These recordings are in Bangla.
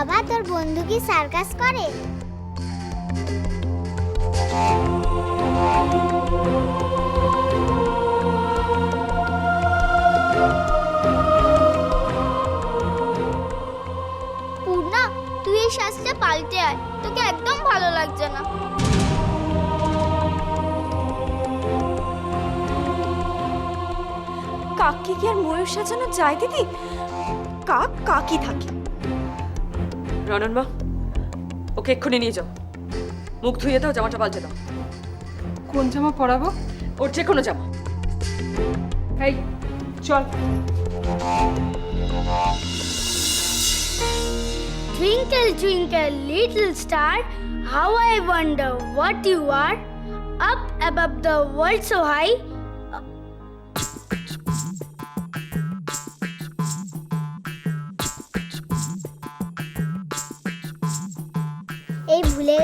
আবার তোর বন্ধু কি সার্কাস করে? পূর্ণা, তুই এই সাজটা পাল্টে আয়। তোকে একদম ভালো লাগছে না। কাককে কি আর ময়ূর সাজানো যায় দিদি? কাক কাকই থাকে। রনন মা ওকে এক্ষুনি নিয়ে যাও মুখ ধুয়ে দাও জামাটা পাল্টে দাও কোন জামা পরাবো ওর যে কোনো জামা এই চল Twinkle, twinkle, little star, how I wonder what you are. Up above the world so high.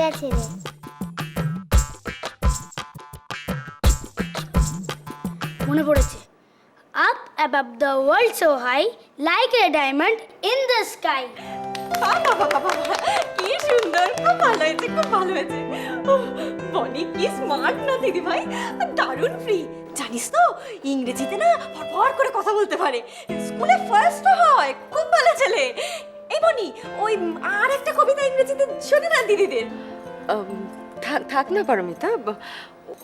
গেছে মনে পড়েছে। Up above the world so high like a diamond in the sky বাবা বাবা বাবা, কি সুন্দর, খুব ভালো হয়েছে, খুব ভালো হয়েছে। বনি, কি স্মার্ট না দিদি ভাই। দারুণ ফ্রি জানিস তো, ইংরেজিতে না ফরফর করে কথা বলতে পারে। স্কুলে ফার্স্ট হয়, খুব ভালো ছেলে। এই বনি ওই আর একটা কবিতা ইংরেজিতে শোনে না দিদিদের? থাক থাক না পারমিতা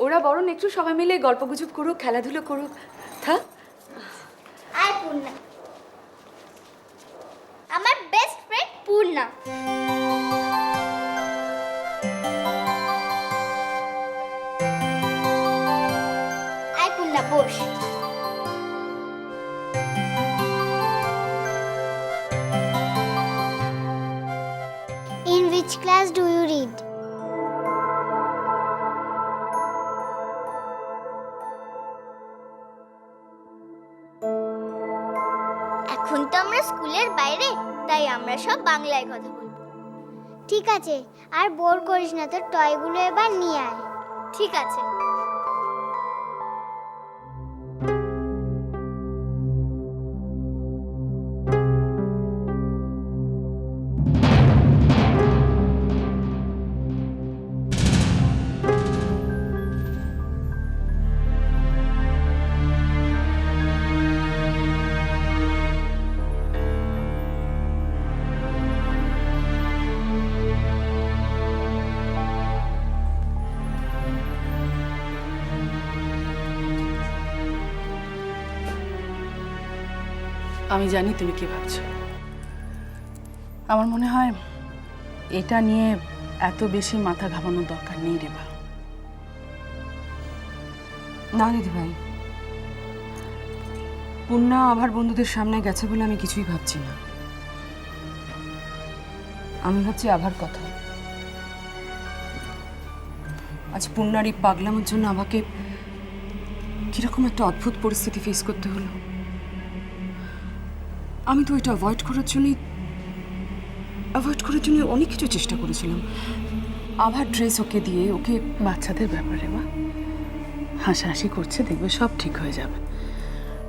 ওরা বরং একটু সবাই মিলে গল্প গুজব করুক খেলাধুলো করুক। থাক। আই পূর্ণা। আমার best friend Purna. I Purna boss. In class do you read? এখন তো আমরা স্কুলের বাইরে, তাই আমরা সব বাংলায় কথা বলব। ঠিক আছে, আর বোর করিস না, তোর টয়গুলো এবার নিয়ে আয়। ঠিক আছে। আমি জানি তুমি কি ভাবছ। আমার মনে হয় এটা নিয়ে এত বেশি মাথা ঘামানোর দরকার নেই রেবা না দিদি ভাই। পূর্ণা আবার বন্ধুদের সামনে গেছে বলে আমি কিছুই ভাবছি না। আমি ভাবছি আভার কথা। আজ পূর্ণার এই পাগলামের জন্য আমাকে কীরকম একটা অদ্ভুত পরিস্থিতি ফেস করতে হলো। আমি তো এটা অ্যাভয়েড করার জন্যই অ্যাভয়েড করার জন্য অনেক কিছু চেষ্টা করেছিলাম। আবার ড্রেস ওকে দিয়ে, ওকে বাচ্চাদের ব্যাপারে, মা। হাসাহাসি করছে, দেখবে সব ঠিক হয়ে যাবে।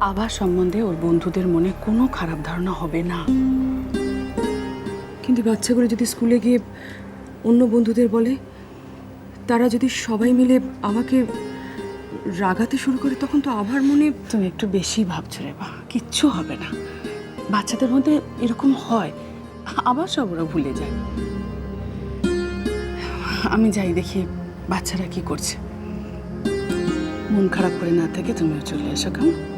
আবার সম্বন্ধে ওর বন্ধুদের মনে কোনো খারাপ ধারণা হবে না। কিন্তু বাচ্চাগুলো যদি স্কুলে গিয়ে অন্য বন্ধুদের বলে, তারা যদি সবাই মিলে আমাকে রাগাতে শুরু করে, তখন তো আবার মনে তুমি একটু বেশি ভাবছ রে বা কিচ্ছু হবে না। বাচ্চাদের মধ্যে এরকম হয়, আবার সব ওরা ভুলে যায়। আমি যাই দেখি বাচ্চারা কি করছে। মন খারাপ করে না থেকে তুমিও চলে এসো, কেমন?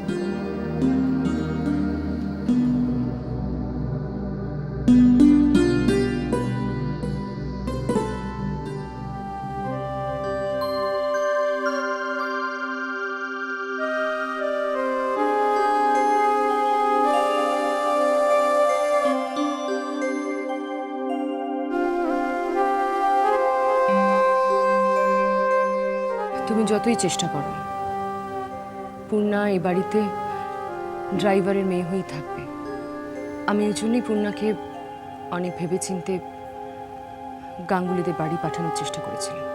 যতই চেষ্টা করো। পূর্ণা এই বাড়িতে ড্রাইভারের মেয়ে হয়েই থাকবে। আমি এই জন্যই পূর্ণাকে অনেক ভেবেচিন্তে গাঙ্গুলিদের বাড়ি পাঠানোর চেষ্টা করেছিলাম।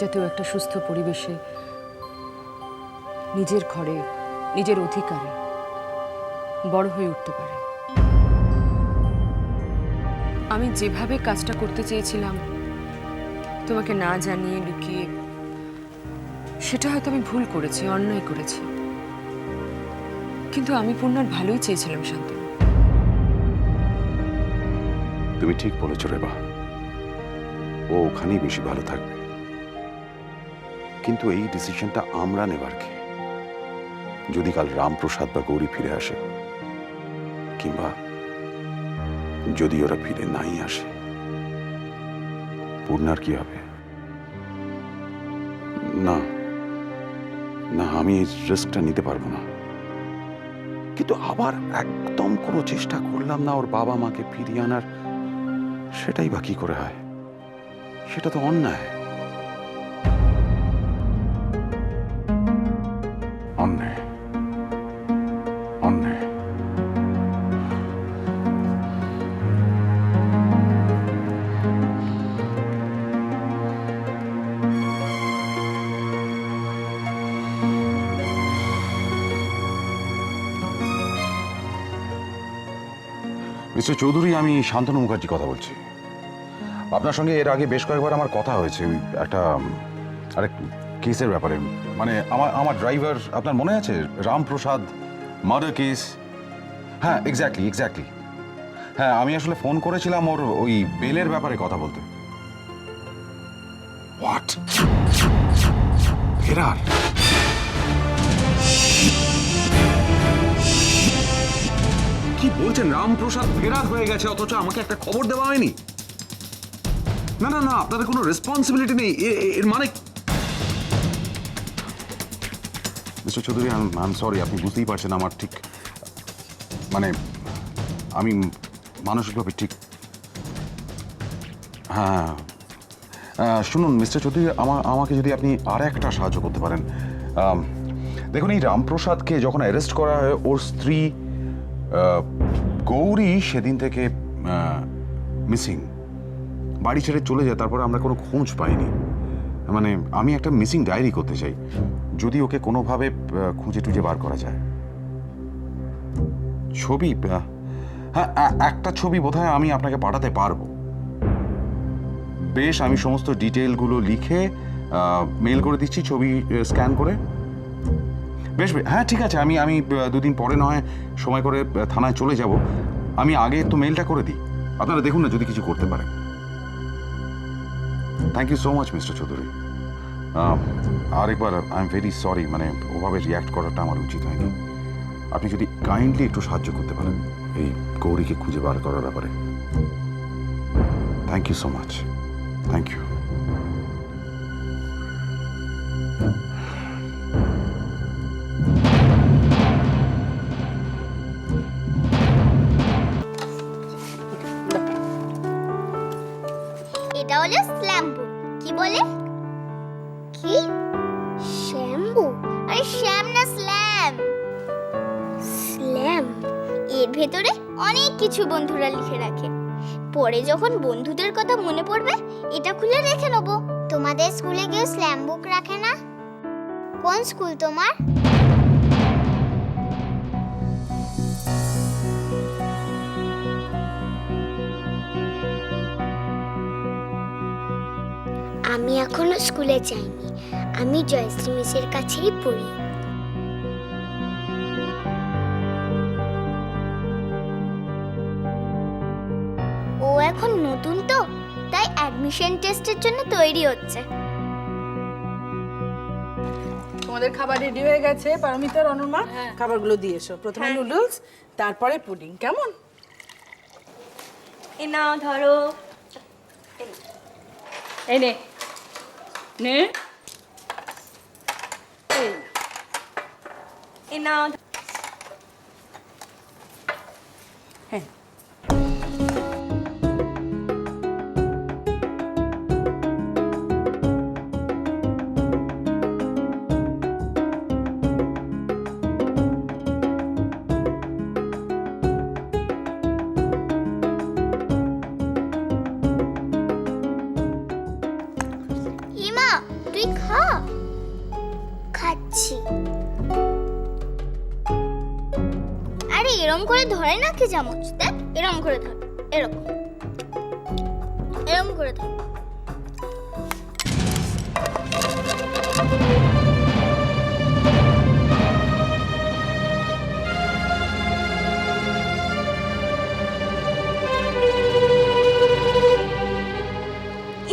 যাতে ও একটা সুস্থ পরিবেশে নিজের ঘরে, নিজের অধিকারে বড় হয়ে উঠতে পারে। আমি যেভাবে কাজটা করতে চেয়েছিলাম তোমাকে না জানিয়ে লুকিয়ে সেটা হয়তো আমি ভুল করেছি, অন্যায় করেছি। কিন্তু আমি পূর্ণার ভালোই চেয়েছিলাম, শান্তনু। তুমি ঠিক বলেছ রেবা। ও ওখানেই বেশি ভালো থাকবে। কিন্তু এই ডিসিশনটা আমরা নেবার কে? যদি কাল রামপ্রসাদ বা গৌরী ফিরে আসে, কিংবা যদি ওরা ফিরে নাই আসে পূর্ণার কি হবে? না না, আমি এই রিস্কটা নিতে পারব না। কিন্তু আবার একদম কোনো চেষ্টা করলাম না ওর বাবা মাকে ফিরিয়ে আনার। সেটাই বা কি করে হয়? সেটা তো অন্যায় অন্যায়। মিস্টার চৌধুরী, আমি শান্তনু মুখার্জি কথা বলছি। আপনার সঙ্গে এর আগে বেশ কয়েকবার আমার কথা হয়েছে, ওই একটা আরেক কেসের ব্যাপারে। মানে আমার আমার ড্রাইভার, আপনার মনে আছে? Ramprasad, murder case. হ্যাঁ এক্স্যাক্টলি এক্স্যাক্টলি হ্যাঁ আমি আসলে ফোন করেছিলাম ওর ওই বেলের ব্যাপারে কথা বলতে। হোয়াট ফেরার বলছেন রামপ্রসাদ ফেরার হয়ে গেছে, অথচ আমাকে একটা খবর দেওয়া হয়নি। না না না, আপনাদের কোনো রেসপন্সিবিলিটি নেই। এর মানে mister Chowdhury I am sorry আপনি বুঝতেই পারছেন আমার ঠিক মানে আমি মানসিকভাবে ঠিক হ্যাঁ। শুনুন মিস্টার চৌধুরী আমা, আমাকে যদি আপনি আর একটা সাহায্য করতে পারেন। দেখুন, এই রামপ্রসাদকে যখন অ্যারেস্ট করা হয়, ওর স্ত্রী গৌরী সেদিন থেকে মিসিং বাড়ি ছেড়ে চলে যায়, তারপরে আমরা কোনো খোঁজ পাইনি। মানে আমি একটা মিসিং ডায়েরি করতে চাই, যদি ওকে কোনোভাবে খুঁজে টুজে বার করা যায়। ছবি হ্যাঁ একটা ছবি বোধহয় আমি আপনাকে পাঠাতে পারব। বেশ, আমি সমস্ত ডিটেলগুলো লিখে মেল করে দিচ্ছি, ছবি স্ক্যান করে। বেশ বে- হ্যাঁ ঠিক আছে, আমি আমি দুদিন পরে নয় সময় করে থানায় চলে যাব। আমি আগে একটু মেলটা করে দিই। আপনারা দেখুন না যদি কিছু করতে পারেন। Thank you so much mister Chowdhury আরেকবার আই এম ভেরি সরি মানে ওভাবে রিয়াক্ট করাটা আমার উচিত হয়নি। আপনি যদি কাইন্ডলি একটু সাহায্য করতে পারেন, এই গৌরীকে খুঁজে বার করার ব্যাপারে। Thank you so much thank you হলো স্ল্যাম্বু কি বলে? কি? শ্যাম্বু আরে শ্যাম না স্ল্যাম। স্ল্যাম? এর ভেতরে অনেক কিছু বন্ধুরা লিখে রাখে। পরে যখন বন্ধুদের কথা মনে পড়বে, এটা খুলে রেখে নেব। তোমাদের স্কুলে কেউ স্ল্যাম বুক রাখে না? কোন স্কুল তোমার? আমি এখনও স্কুলে যাইনি। আমি জয়শ্রী মিসের কাছেই পড়ি। ও এখন নতুন তো তাই অ্যাডমিশন টেস্টের জন্য তৈরি হচ্ছে। তোমাদের খাবার রেডি হয়ে গেছে পারমিতা রনমা খাবারগুলো দিয়ে এসো। প্রথমে নুডলস তারপরে পুডিং কেমন? এ নাও ধরো। এই নে। নে এই এ করে ধরে না কি চামচ দেখ এরম করে ধর এরকম। এরম করে ধর।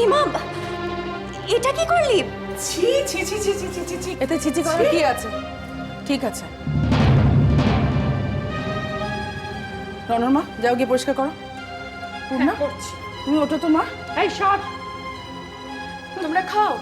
ইমাম এটা কি করলি? ছি ছি ছি ছি ছি ছি ছি এতে ছি ছি করার কি আছে? ঠিক আছে। রনর মা যাও গিয়ে পরিষ্কার করো। পূর্ণা তুমি ওঠো তো মা। এই সব তোমরা খাও।